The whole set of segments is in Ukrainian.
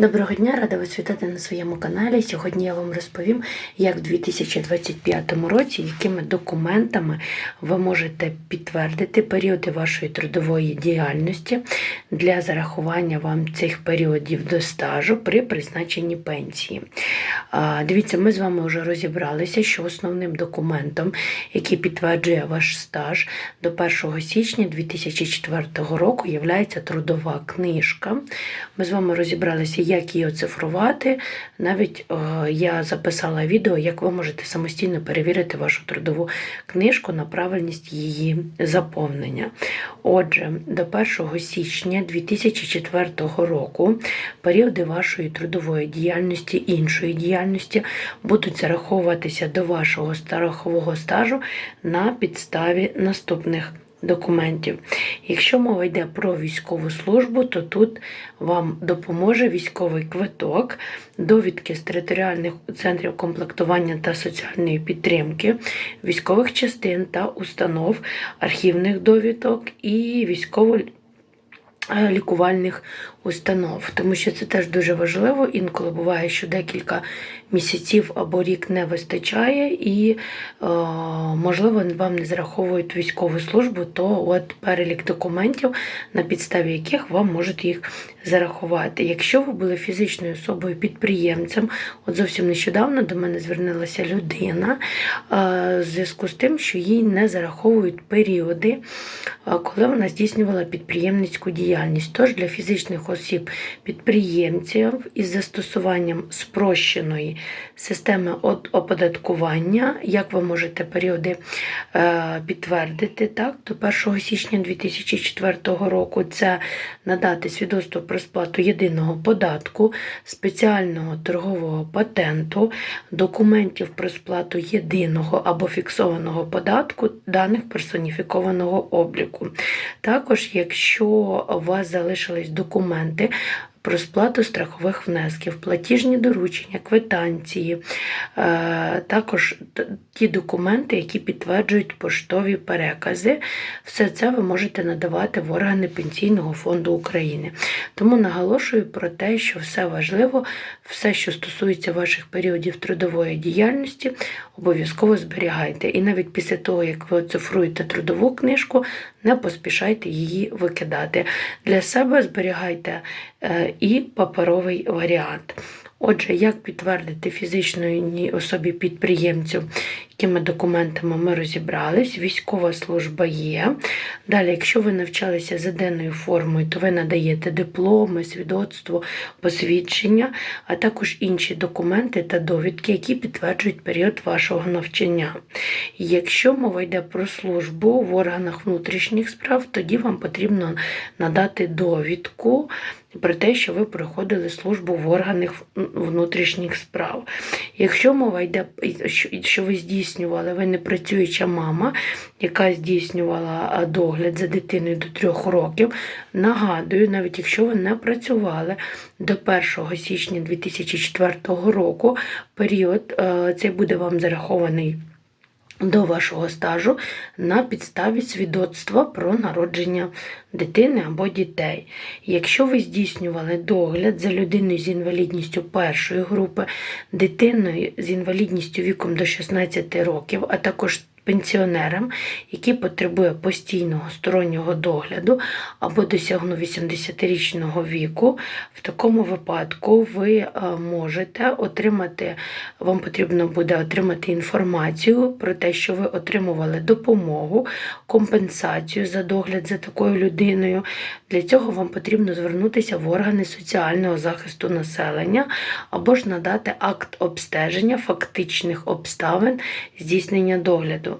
Доброго дня, рада вас вітати на своєму каналі. Сьогодні я вам розповім, як в 2025 році, якими документами ви можете підтвердити періоди вашої трудової діяльності для зарахування вам цих періодів до стажу при призначенні пенсії. Дивіться, ми з вами вже розібралися, що основним документом, який підтверджує ваш стаж до 1 січня 2004 року, є трудова книжка. Ми з вами розібралися, як її оцифрувати. Навіть е, я записала відео, як ви можете самостійно перевірити вашу трудову книжку на правильність її заповнення. Отже, до 1 січня 2004 року періоди вашої трудової діяльності, іншої діяльності будуть зараховуватися до вашого страхового стажу на підставі наступних документів. Якщо мова йде про військову службу, то тут вам допоможе військовий квиток, довідки з територіальних центрів комплектування та соціальної підтримки, військових частин та установ, архівних довідок і військово е, установ, тому що це теж дуже важливо. Інколи буває, що декілька місяців або рік не вистачає, і, е, можливо, вам не зараховують військову службу, то от перелік документів, на підставі яких вам можуть їх зарахувати. Якщо ви були фізичною особою підприємцем, от зовсім нещодавно до мене звернулася людина е, в зв'язку з тим, що їй не зараховують періоди, е, коли вона здійснювала підприємницьку діяльність. Тож для фізичних осіб підприємців із застосуванням спрощеної системи оподаткування, як ви можете періоди е, підтвердити, так, до 1 січня 2004 року це надати свідоцтво про сплату єдиного податку, спеціального торгового патенту, документів про сплату єдиного або фіксованого податку даних персоніфікованого обліку. Також, якщо у вас залишились документи про сплату страхових внесків, платіжні доручення, квитанції, е, також ті документи, які підтверджують поштові перекази. Все це ви можете надавати в органи Пенсійного фонду України. Тому наголошую про те, що все важливо, все, що стосується ваших періодів трудової діяльності, обов'язково зберігайте. І навіть після того, як ви оцифруєте трудову книжку, не поспішайте її викидати. Для себе зберігайте е, і паперовий варіант. Отже, як підтвердити фізичної особі підприємцю, якими документами ми розібрались, військова служба є. Далі, якщо ви навчалися за денною формою, то ви надаєте дипломи, свідоцтво, посвідчення, а також інші документи та довідки, які підтверджують період вашого навчання. Якщо мова йде про службу в органах внутрішніх справ, тоді вам потрібно надати довідку про те, що ви проходили службу в органах внутрішніх справ. Якщо мова йде, що- ви здійснювали, ви не працююча мама, яка здійснювала догляд за дитиною до трьох років, нагадую, навіть якщо ви не працювали до 1 січня 2004 року, період е, цей буде вам зарахований до вашого стажу на підставі свідоцтва про народження дитини або дітей. Якщо ви здійснювали догляд за людиною з інвалідністю першої групи, дитиною з інвалідністю віком до 16 років, а також пенсіонерам, які потребує постійного стороннього догляду або досягнув 80-річного віку, в такому випадку ви е, можете отримати, вам потрібно буде отримати інформацію про те, що ви отримували допомогу, компенсацію за догляд за такою людиною. Для цього вам потрібно звернутися в органи соціального захисту населення або ж надати акт обстеження фактичних обставин здійснення догляду.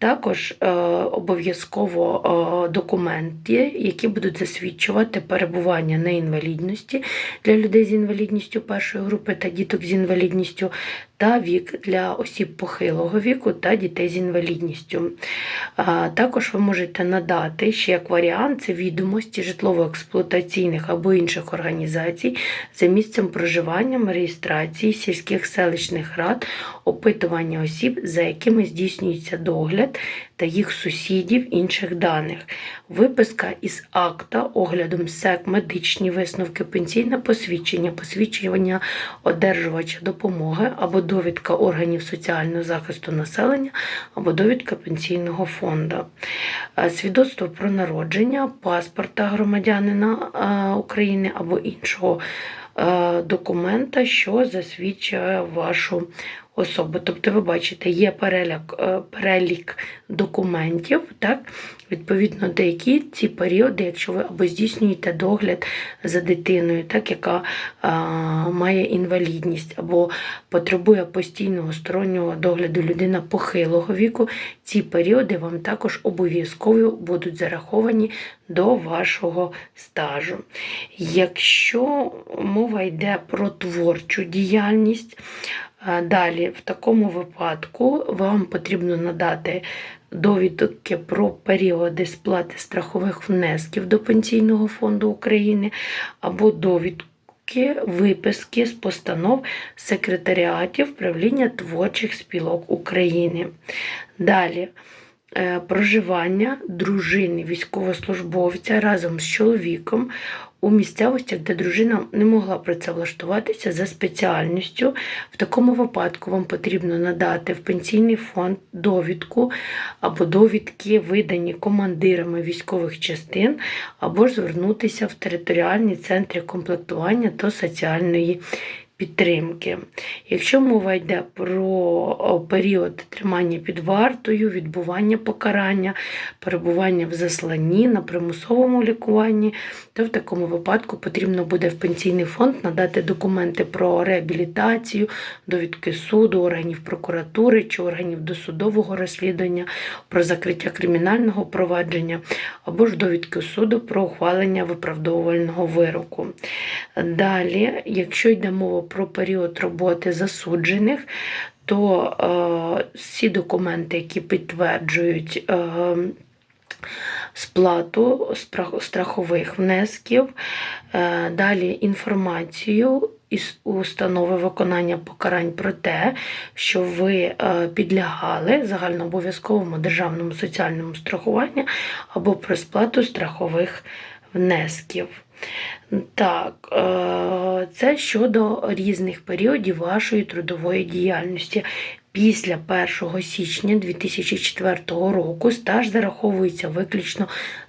Також е, обов'язково е, документи, які будуть засвідчувати перебування на інвалідності для людей з інвалідністю першої групи та діток з інвалідністю, та вік для осіб похилого віку та дітей з інвалідністю. А, Також ви можете надати ще як варіант це відомості житлово-експлуатаційних або інших організацій за місцем проживання, реєстрації сільських селищних рад, опитування осіб, за якими здійснюється догляд та їх сусідів інших даних. Виписка із акта оглядом СЕК, медичні висновки, пенсійне посвідчення, посвідчення одержувача допомоги або довідка органів соціального захисту населення або довідка пенсійного фонду, Е, свідоцтво про народження, паспорта громадянина е, України або іншого е, документа, що засвідчує вашу особу. Тобто, ви бачите, є перелік, е, перелік документів, так? відповідно, деякі ці періоди, якщо ви або здійснюєте догляд за дитиною, так, яка а, має інвалідність, або потребує постійного стороннього догляду людина похилого віку, ці періоди вам також обов'язково будуть зараховані до вашого стажу. Якщо мова йде про творчу діяльність, Далі, в такому випадку, вам потрібно надати довідки про періоди сплати страхових внесків до Пенсійного фонду України або довідки, виписки з постанов секретаріатів правління творчих спілок України. Далі. е, Проживання дружини військовослужбовця разом з чоловіком у місцевостях, де дружина не могла працевлаштуватися за спеціальністю. В такому випадку вам потрібно надати в пенсійний фонд довідку або довідки, видані командирами військових частин, або ж звернутися в територіальні центри комплектування та соціальної підтримки. Якщо мова йде про період тримання під вартою, відбування покарання, перебування в засланні на примусовому лікуванні, то в такому випадку потрібно буде в пенсійний фонд надати документи про реабілітацію, довідки суду, органів прокуратури чи органів досудового розслідування, про закриття кримінального провадження або ж довідки суду про ухвалення виправдовувального вироку. Далі, якщо йде мова про період роботи засуджених, то е, всі документи, які підтверджують е, сплату страхових внесків, е, далі інформацію із установи виконання покарань про те, що ви е, підлягали загальнообов'язковому державному соціальному страхуванню або про сплату страхових внесків. Так, е, це щодо різних періодів вашої трудової діяльності. Після 1 січня 2004 року стаж зараховується виключно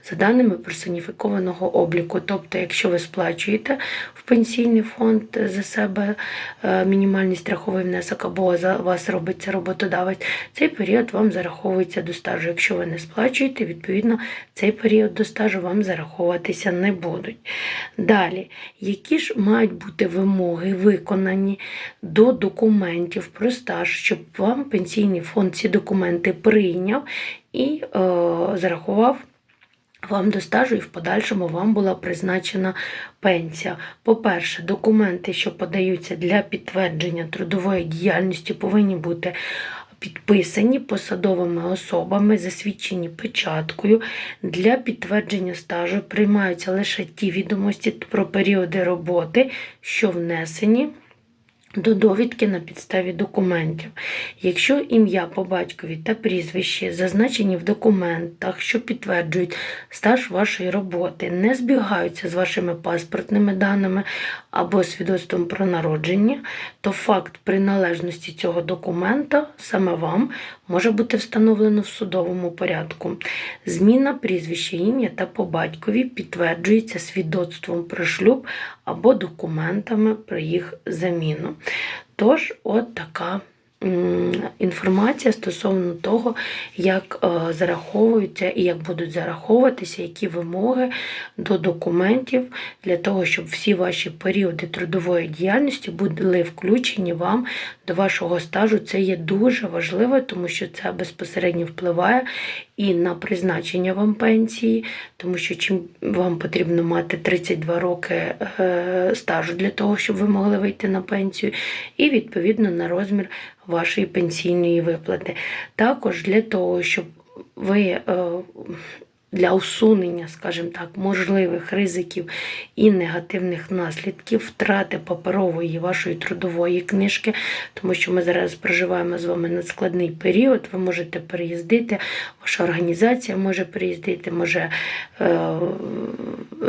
за даними персоніфікованого обліку. Тобто, якщо ви сплачуєте в пенсійний фонд за себе е, мінімальний страховий внесок або за вас робиться роботодавець, цей період вам зараховується до стажу. Якщо ви не сплачуєте, відповідно цей період до стажу вам зараховуватися не будуть. Далі, які ж мають бути вимоги виконані до документів про стаж, щоб вам пенсійний фонд ці документи прийняв і е, зарахував вам до стажу і в подальшому вам була призначена пенсія. По-перше, документи, що подаються для підтвердження трудової діяльності, повинні бути підписані посадовими особами, засвідчені печаткою. Для підтвердження стажу приймаються лише ті відомості про періоди роботи, що внесені. До довідки на підставі документів. Якщо ім'я по батькові та прізвище зазначені в документах, що підтверджують стаж вашої роботи, не збігаються з вашими паспортними даними або свідоцтвом про народження, то факт приналежності цього документа саме вам може бути встановлено в судовому порядку. Зміна прізвища, ім'я та по батькові підтверджується свідоцтвом про шлюб або документами про їх заміну. Тож, от така інформація стосовно того, як е, зараховуються і як будуть зараховуватися, які вимоги до документів для того, щоб всі ваші періоди трудової діяльності були включені вам до вашого стажу. Це є дуже важливо, тому що це безпосередньо впливає і на призначення вам пенсії, тому що чим вам потрібно мати 32 роки е, стажу для того, щоб ви могли вийти на пенсію, і відповідно на розмір вашої пенсійної виплати. Також для того, щоб ви е, для усунення, скажімо так, можливих ризиків і негативних наслідків втрати паперової вашої трудової книжки, тому що ми зараз проживаємо з вами надскладний період. Ви можете переїздити, ваша організація може переїздити, може е,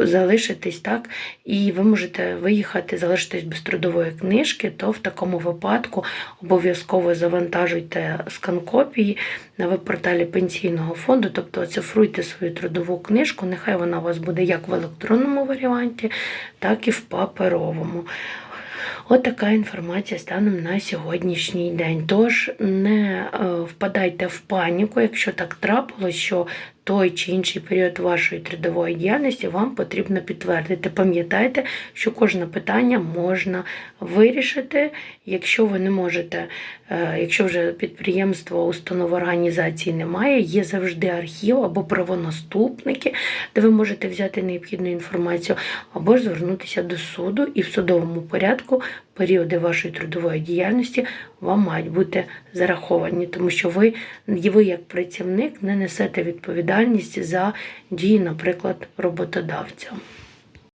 залишитись так, і ви можете виїхати, залишитись без трудової книжки, то в такому випадку обов'язково завантажуйте скан копії на веб-порталі пенсійного фонду, тобто оцифруйте свою трудову книжку, нехай вона у вас буде як в електронному варіанті, так і в паперовому. От така інформація станом на сьогоднішній день. Тож не е, впадайте в паніку, якщо так трапилось, що той чи інший період вашої трудової діяльності вам потрібно підтвердити. Пам'ятайте, що кожне питання можна вирішити, якщо ви не можете, е, якщо вже підприємство, установа організації немає, є завжди архів або правонаступники, де ви можете взяти необхідну інформацію, або ж звернутися до суду і в судовому порядку періоди вашої трудової діяльності вам мають бути зараховані, тому що ви, ви як працівник не несете відповідальність за дії, наприклад, роботодавця.